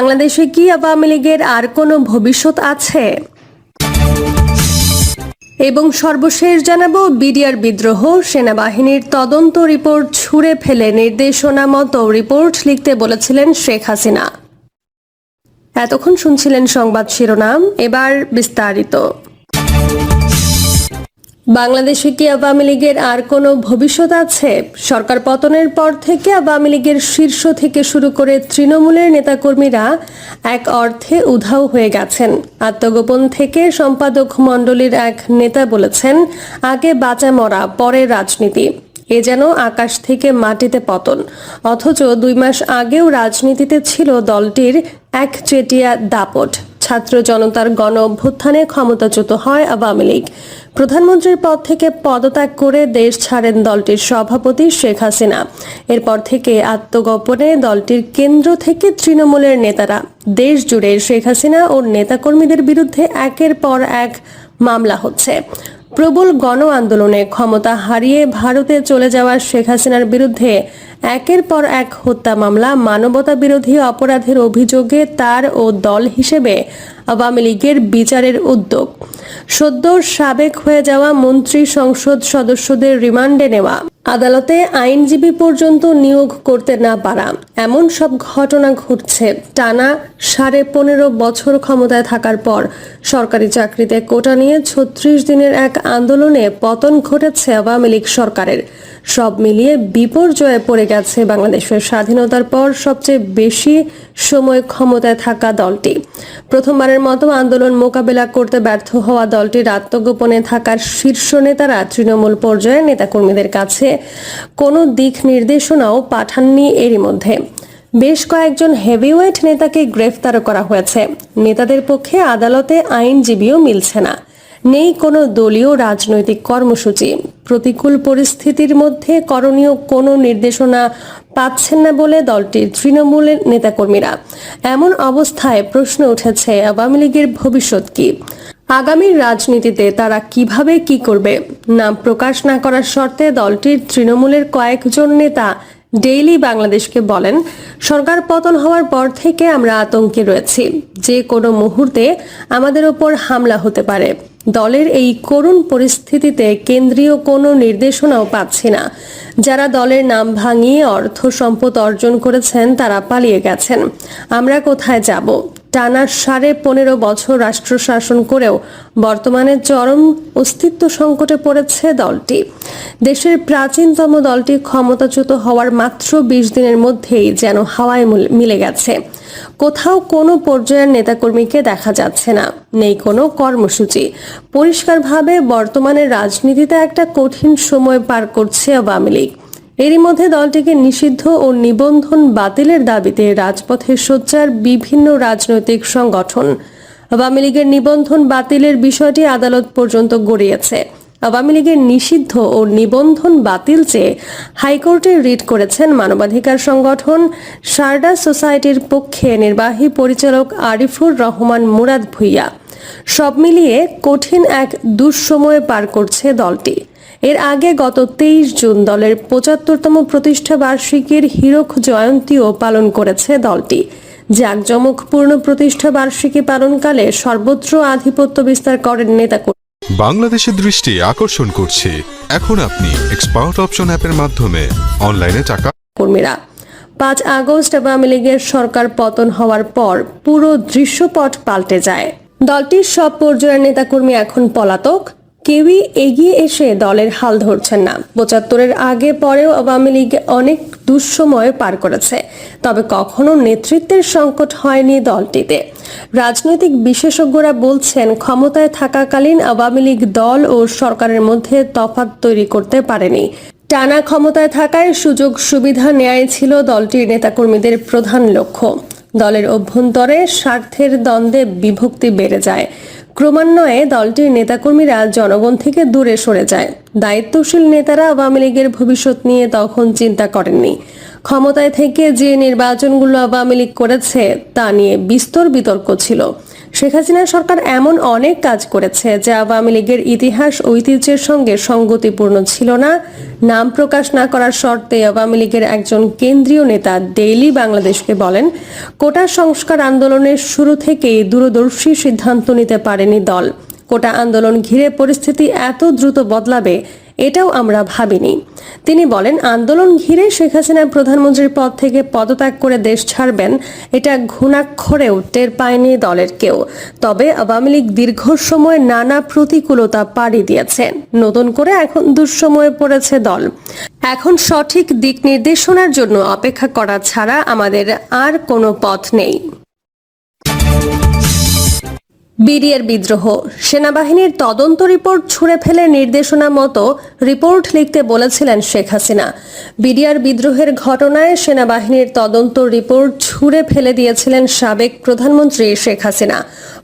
বাংলাদেশে কি আওয়ামী লীগের আর কোনো ভবিষ্যৎ আছে? এবং সর্বশেষ জানাব, বিডিআর বিদ্রোহ, সেনাবাহিনীর তদন্ত রিপোর্ট ছুঁড়ে ফেলে নির্দেশনা মতো রিপোর্ট লিখতে বলেছিলেন শেখ হাসিনা। এতক্ষণ শুনছিলেন সংবাদ শিরোনাম, এবার বিস্তারিত। বাংলাদেশে কি আওয়ামী লীগের আর কোনো ভবিষ্যৎ আছে? সরকার পতনের পর থেকে আওয়ামী লীগের শীর্ষ থেকে শুরু করে তৃণমূলের নেতাকর্মীরা এক অর্থে উধাও হয়ে গেছেন। আত্মগোপন থেকে সম্পাদক মণ্ডলীর এক নেতা বলেছেন, আগে বাঁচা মরা, পরে রাজনীতি। এ যেন আকাশ থেকে মাটিতে পতন। অথচ দুই মাস আগেও রাজনীতিতে ছিল দলটির এক চেটিয়া দাপট। ছাত্র জনতার গণ অভ্যুত্থানে ক্ষমতাচ্যুত হয় আওয়ামী লীগ। প্রধানমন্ত্রীর পদ থেকে পদত্যাগ করে দেশ ছাড়েন দলটির সভাপতি শেখ হাসিনা। এরপর থেকে আত্মগোপনে দলটির কেন্দ্র থেকে তৃণমূলের নেতারা। দেশ জুড়ে শেখ হাসিনা ও নেতাকর্মীদের বিরুদ্ধে একের পর এক মামলা হচ্ছে। প্রবল গণ আন্দোলনে ক্ষমতা হারিয়ে ভারতে চলে যাওয়া শেখ হাসিনার বিরুদ্ধে একের পর এক হত্যা মামলা, মানবতা বিরোধী অপরাধের অভিযোগে তার ও দল হিসেবে আওয়ামী লীগের বিচারের উদ্যোগ। সদ্য সাবেক হয়ে যাওয়া মন্ত্রী সংসদ সদস্যদের রিমান্ডে নেওয়া। আদালতে আইনজীবী পর্যন্ত নিয়োগ করতে না পারা। এমন সব ঘটনা ঘটছে। টানা সাড়ে পনেরো বছর ক্ষমতায় থাকার পর সরকারি চাকরিতে কোটা নিয়ে ছত্রিশ দিনের এক আন্দোলনে পতন ঘটেছে আওয়ামী লীগ সরকারের। সব মিলিয়ে বিপর্যয়ে পড়ে গেছে বাংলাদেশের স্বাধীনতার পর সবচেয়ে বেশি সময় ক্ষমতায় থাকা দলটি। প্রথমবারের মতো আন্দোলন মোকাবেলা করতে ব্যর্থ হওয়া দলটির আত্মগোপনে থাকার শীর্ষ নেতারা তৃণমূল পর্যায়ের নেতাকর্মীদের কাছে কোনো দিক নির্দেশনাও পাঠাননি এরই মধ্যে। বেশ কয়েকজন হেভিওয়েট নেতাকে গ্রেফতারও করা হয়েছে। নেতাদের পক্ষে আদালতে আইনজীবীও মিলছে না। নেই কোনো দলীয় রাজনৈতিক কর্মসূচি। প্রতিকূল পরিস্থিতির মধ্যে করণীয় কোনো নির্দেশনা পাচ্ছেন না বলে দলটির তৃণমূলের নেতাকর্মীরা। এমন অবস্থায় প্রশ্ন উঠেছে, আওয়ামী লীগের ভবিষ্যৎ কি? আগামী রাজনীতিতে তারা কীভাবে কি করবে? নাম প্রকাশ না করার শর্তে দলটির তৃণমূলের কয়েকজন নেতা ডেইলি বাংলাদেশকে বলেন, সরকার পতন হওয়ার পর থেকে আমরা আতঙ্কে রয়েছি। যে কোনো মুহূর্তে আমাদের ওপর হামলা হতে পারে। দলের এই করুণ পরিস্থিতিতে কেন্দ্রীয় কোনো নির্দেশনাও পাচ্ছি না। যারা দলের নাম ভাঙিয়ে অর্থ সম্পদ অর্জন করেছেন, তারা পালিয়ে গেছেন। আমরা কোথায় যাব? টানা সাড়ে পনেরো বছর রাষ্ট্র শাসন করেও বর্তমানে চরম অস্তিত্ব সংকটে পড়েছে দলটি। দেশের প্রাচীনতম দলটি ক্ষমতাচ্যুত হওয়ার মাত্র বিশ দিনের মধ্যেই যেন হাওয়ায় মুল- গেছে। কোথাও কোনো পর্যায়ের নেতাকর্মীকে দেখা যাচ্ছে না, নেই কোনো কর্মসূচি। পরিষ্কারভাবে বর্তমানে রাজনীতিতে একটা কঠিন সময় পার করছে আওয়ামী লীগ। এরই মধ্যে দলটিকে নিষিদ্ধ ও নিবন্ধন বাতিলের দাবিতে রাজপথে সোচ্চার বিভিন্ন রাজনৈতিক সংগঠন। আওয়ামী লীগের নিবন্ধন বাতিলের বিষয়টি আদালত পর্যন্ত গড়িয়েছে। আওয়ামী লীগের নিষিদ্ধ ও নিবন্ধন বাতিল চেয়ে হাইকোর্টে রিট করেছেন মানবাধিকার সংগঠন সারদা সোসাইটির পক্ষে নির্বাহী পরিচালক আরিফুর রহমান মুরাদ ভুইয়া। সব মিলিয়ে কঠিন এক দুঃসময় পার করছে দলটি। এর আগে গত তেইশ জুন দলের পঁচাত্তরতম প্রতিষ্ঠা বার্ষিকীর হীরক জয়ন্তীও পালন করেছে দলটি। জাঁকজমকপূর্ণ প্রতিষ্ঠা বার্ষিকী পালনকালে সর্বত্র আধিপত্য বিস্তার করেন নেতা বাংলাদেশের দৃষ্টি আকর্ষণ করছে। এখন আপনি এক্সপার্ট অপশন অ্যাপের মাধ্যমে অনলাইনে টাকা কর্মীরা পাঁচ আগস্ট আওয়ামী লীগের সরকার পতন হওয়ার পর পুরো দৃশ্যপট পাল্টে যায়। দলটির সব পর্যায়ের নেতাকর্মী এখন পলাতক। কেউই এগিয়ে এসে দলের হাল ধরছেন না। পঁচাত্তরের আগে পরেও আওয়ামী লীগ অনেক দুঃসময় পার করেছে, তবে কখনো নেতৃত্বের সংকট হয়নি দলটিতে। রাজনৈতিক বিশেষজ্ঞরা বলছেন, ক্ষমতায় থাকাকালীন আওয়ামী লীগ দল ও সরকারের মধ্যে তফাৎ তৈরি করতে পারেনি। টানা ক্ষমতায় থাকায় সুযোগ সুবিধা নেয়াই ছিল দলটির নেতাকর্মীদের প্রধান লক্ষ্য। দলের অভ্যন্তরে স্বার্থের দ্বন্দ্বে বিভক্তি বেড়ে যায়। ক্রমান্বয়ে দলটির নেতাকর্মীরা জনগণ থেকে দূরে সরে যায়। দায়িত্বশীল নেতারা আওয়ামী লীগের ভবিষ্যৎ নিয়ে তখন চিন্তা করেননি। ক্ষমতায় থেকে যে নির্বাচনগুলো আওয়ামী লীগ করেছে, তা নিয়ে বিস্তর বিতর্ক ছিল। শেখ হাসিনা সরকার এমন অনেক কাজ করেছে যা আওয়ামী লীগের ইতিহাস ঐতিহ্যের সঙ্গে সঙ্গতিপূর্ণ ছিল না। নাম প্রকাশ না করার শর্তে আওয়ামী লীগের একজন কেন্দ্রীয় নেতা ডেইলি বাংলাদেশকে বলেন, কোটা সংস্কার আন্দোলনের শুরু থেকেই দূরদর্শী সিদ্ধান্ত নিতে পারেনি দল। কোটা আন্দোলন ঘিরে পরিস্থিতি এত দ্রুত বদলাবে এটাও আমরা ভাবিনি। তিনি বলেন, আন্দোলন ঘিরে শেখ হাসিনা প্রধানমন্ত্রীর পদ থেকে পদত্যাগ করে দেশ ছাড়বেন, এটা ঘুণাক্ষরেও টের পায়নি দলের কেউ। তবে আওয়ামী লীগ দীর্ঘ সময় নানা প্রতিকূলতা পাড়ি দিয়েছে। নতুন করে এখন দুঃসময়ে পড়েছে দল। এখন সঠিক দিক নির্দেশনার জন্য অপেক্ষা করা ছাড়া আমাদের আর কোনো পথ নেই। বিডিআর বিদ্রোহ। সেনাবাহিনীর তদন্ত রিপোর্ট ছুঁড়ে ফেলে নির্দেশনা মতো রিপোর্ট লিখতে বলেছিলেন শেখ হাসিনা। বিডিআর বিদ্রোহের ঘটনায় সেনাবাহিনীর তদন্ত রিপোর্ট ছুঁড়ে ফেলে দিয়েছিলেন সাবেক প্রধানমন্ত্রী শেখ হাসিনা।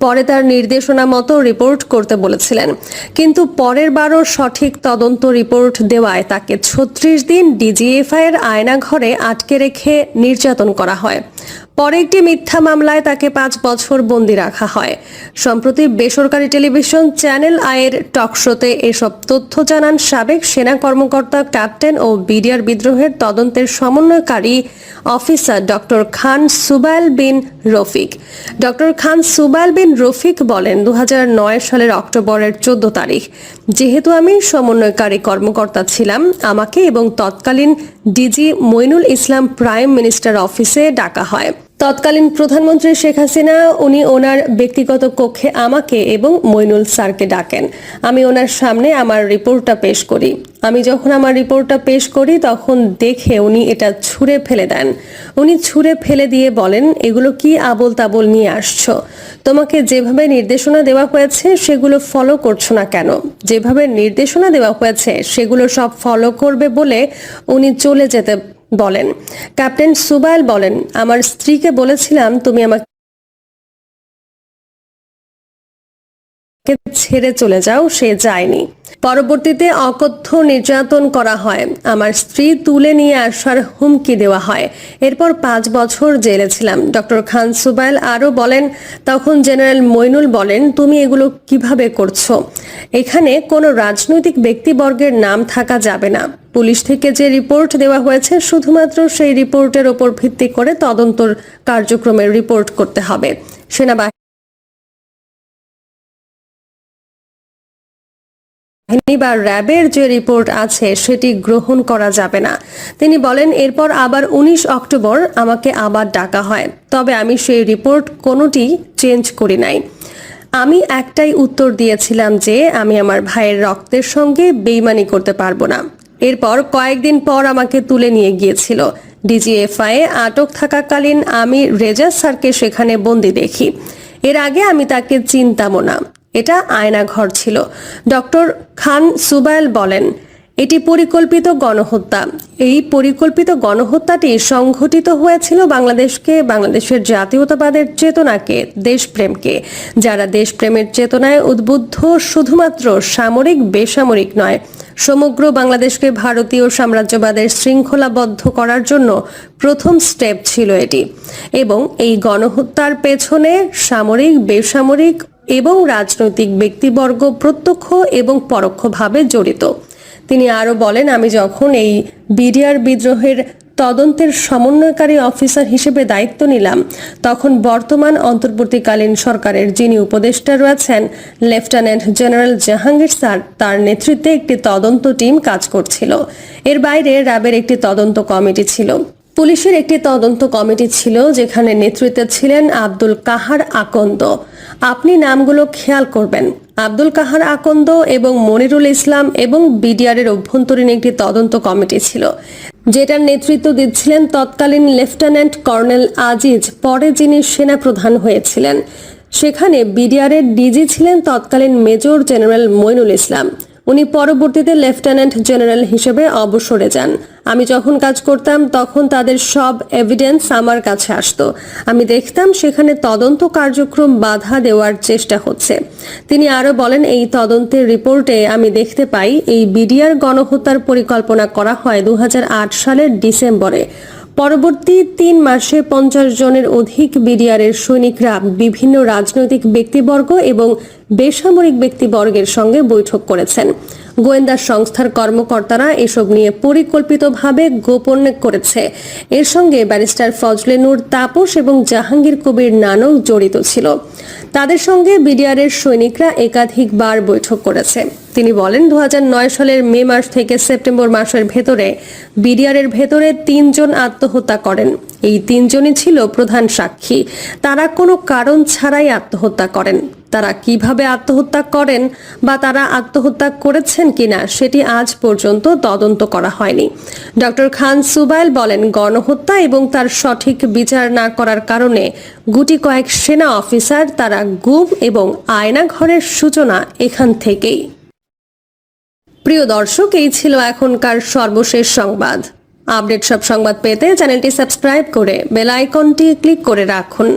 পরে তার নির্দেশনা মতো রিপোর্ট করতে বলেছিলেন। কিন্তু পরের বারও সঠিক তদন্ত রিপোর্ট দেওয়ায় তাকে ছত্রিশ দিন ডিজিএফআই এর আয়নাঘরে আটকে রেখে নির্যাতন করা হয়। পরে একটি মিথ্যা মামলায় তাকে পাঁচ বছর বন্দি রাখা হয়। সম্প্রতি বেসরকারি টেলিভিশন চ্যানেল আয়ের টকশোতে এসব তথ্য জানান সাবেক সেনা কর্মকর্তা ক্যাপ্টেন ও বিডিআর বিদ্রোহের তদন্তের সমন্বয়কারী officer doctor Khan Subail bin Rafiq. Doctor Khan Subail bin Rafiq বলেন দু হাজার নয় সালের অক্টোবরের চোদ্দ তারিখ। যেহেতু আমি সমন্বয়কারী কর্মকর্তা ছিলাম, আমাকে এবং তৎকালীন DG Mainul Islam prime minister অফিসে ডাকা হয়। তৎকালীন প্রধানমন্ত্রী শেখ হাসিনা, উনি ওনার ব্যক্তিগত কক্ষে আমাকে এবং মইনুল স্যারকে ডাকেন। আমি ওনার সামনে আমার রিপোর্টটা পেশ করি। আমি যখন আমার রিপোর্টটা পেশ করি, তখন দেখে উনি এটা ছুঁড়ে ফেলে দেন। উনি ছুঁড়ে ফেলে দিয়ে বলেন, এগুলো কি আবল তাবল নিয়ে আসছো? তোমাকে যেভাবে নির্দেশনা দেওয়া হয়েছে, সেগুলো ফলো করছ না কেন? যেভাবে নির্দেশনা দেওয়া হয়েছে, সেগুলো সব ফলো করবে বলে উনি চলে যেতে বলেন। ক্যাপ্টেন সুবাইল বলেন আমার স্ত্রীকে বলেছিলাম তুমি আমাকে ছেড়ে চলে যাও সে যায়নি। পরবর্তীতে অকথ্য নির্যাতন করা হয়। আমার স্ত্রী তুলে নিয়ে আসার হুমকি দেওয়া হয়। এরপর পাঁচ বছর জেলে ছিলাম। ডক্টর খান সুবাইল আরও বলেন, তখন জেনারেল মইনুল বলেন, তুমি এগুলো কীভাবে করছ? এখানে কোনো রাজনৈতিক ব্যক্তিবর্গের নাম থাকা যাবে না। পুলিশ থেকে যে রিপোর্ট দেওয়া হয়েছে, শুধুমাত্র সেই রিপোর্টের ওপর ভিত্তি করে তদন্তর কার্যক্রমের রিপোর্ট করতে হবে। সেনাবাহিনী বাহিনী বা র্যাবের যে রিপোর্ট আছে সেটি গ্রহণ করা যাবে না। তিনি বলেন, এরপর আবার উনিশ অক্টোবর আমাকে আবার ডাকা হয়। তবে আমি সেই রিপোর্ট কোনোটি চেঞ্জ করি নাই। আমি একটাই উত্তর দিয়েছিলাম যে, আমি আমার ভাইয়ের রক্তের সঙ্গে বেইমানি করতে পারব না। এরপর কয়েকদিন পর আমাকে তুলে নিয়ে গিয়েছিল। ডিজিএফআই আটক থাকাকালীন আমি রেজা স্যারকে সেখানে বন্দি দেখি। এর আগে আমি তাকে চিনতামও না। এটা আয়নাঘর ছিল। ডক্টর খান সুবাইল বলেন, এটি পরিকল্পিত গণহত্যা। এই পরিকল্পিত গণহত্যাটি সংঘটিত হয়েছিল বাংলাদেশকে, বাংলাদেশের জাতীয়তাবাদের চেতনাকে, দেশপ্রেমকে, যারা দেশপ্রেমের চেতনায় উদ্বুদ্ধ শুধুমাত্র সামরিক, বেসামরিক নয়, সমগ্র বাংলাদেশকে ভারতীয় সাম্রাজ্যবাদের শৃঙ্খলাবদ্ধ করার জন্য প্রথম স্টেপ ছিল এটি। এবং এই গণহত্যার পেছনে সামরিক, বেসামরিক এবং রাজনৈতিক ব্যক্তিবর্গ প্রত্যক্ষ এবং পরোক্ষভাবে জড়িত। তিনি আরও বলেন, আমি যখন এই বিডিআর বিদ্রোহের তদন্তের সমন্বয়কারী অফিসার হিসেবে দায়িত্ব নিলাম, তখন বর্তমান অন্তর্বর্তীকালীন সরকারের যিনি উপদেষ্টা রয়েছেন, লেফটেন্যান্ট জেনারেল জাহাঙ্গীর স্যার, তার নেতৃত্বে একটি তদন্ত টিম কাজ করছিল। এর বাইরে র্যাবের একটি তদন্ত কমিটি ছিল। পুলিশের একটি তদন্ত কমিটি ছিল যেখানে নেতৃত্বে ছিলেন আব্দুল কাহার আকন্দ। আপনি নামগুলো খেয়াল করবেন। আব্দুল কাহার আকন্দ এবং মনিরুল ইসলাম এবং বিডিআরের অভ্যন্তরীণ একটি তদন্ত কমিটি ছিল। যেটার নেতৃত্ব দিচ্ছিলেন তৎকালীন লেফটেন্যান্ট কর্নেল আজিজ, পরে যিনি সেনাপ্রধান হয়েছিলেন। সেখানে বিডিআরের ডিজি ছিলেন তৎকালীন মেজর জেনারেল মইনুল ইসলাম। উনি পরবর্তীতে লেফটেন্যান্ট জেনারেল হিসেবে অবসরে যান। আমি যখন কাজ করতাম, তখন তাদের সব এভিডেন্স আমার কাছে আসতো। আমি দেখতাম সেখানে তদন্ত কার্যক্রম বাধা দেওয়ার চেষ্টা হচ্ছে। তিনি আরও বলেন, এই তদন্তের রিপোর্টে আমি দেখতে পাই, এই বিডিআর গণহত্যার পরিকল্পনা করা হয় দু হাজার আট সালের ডিসেম্বরে। পরবর্তী তিন মাসে পঞ্চাশ জনের অধিক বিডিআরের সৈনিকরা বিভিন্ন রাজনৈতিক ব্যক্তিবর্গ এবং বেসামরিক ব্যক্তিবর্গের সঙ্গে বৈঠক করেছেন। গোয়েন্দা সংস্থার কর্মকর্তারা এসব নিয়ে পরিকল্পিতভাবে গোপন করেছে। এর সঙ্গে ব্যারিস্টার ফজলে নূর তাপস এবং জাহাঙ্গীর কবির নানক জড়িত ছিল। তাদের সঙ্গে বিডিআরের সৈনিকরা একাধিকবার বৈঠক করেছে। তিনি বলেন দু হাজার নয় সালের মে মাস থেকে সেপ্টেম্বর মাসের ভেতরে বিডিআরের ভেতরে তিনজন আত্মহত্যা করেন। এই তিনজনই ছিল প্রধান সাক্ষী। তারা কোনো কারণ ছাড়াই আত্মহত্যা করেন। তারা কীভাবে আত্মহত্যা করেন বা তারা আত্মহত্যা করেছেন কিনা সেটি আজ পর্যন্ত তদন্ত করা হয়নি। ডক্টর খান সুবাইল বলেন, গণহত্যা এবং তার সঠিক বিচার না করার কারণে গুটি কয়েক সেনা অফিসার, তারা গুম এবং আয়নাঘরের সূচনা এখান থেকেই। প্রিয় দর্শক, এই ছিল এখনকার সর্বশেষ সংবাদ। আপডেট সব সংবাদ পেতে চ্যানেলটি সাবস্ক্রাইব করে বেল আইকনটি ক্লিক করে রাখুন।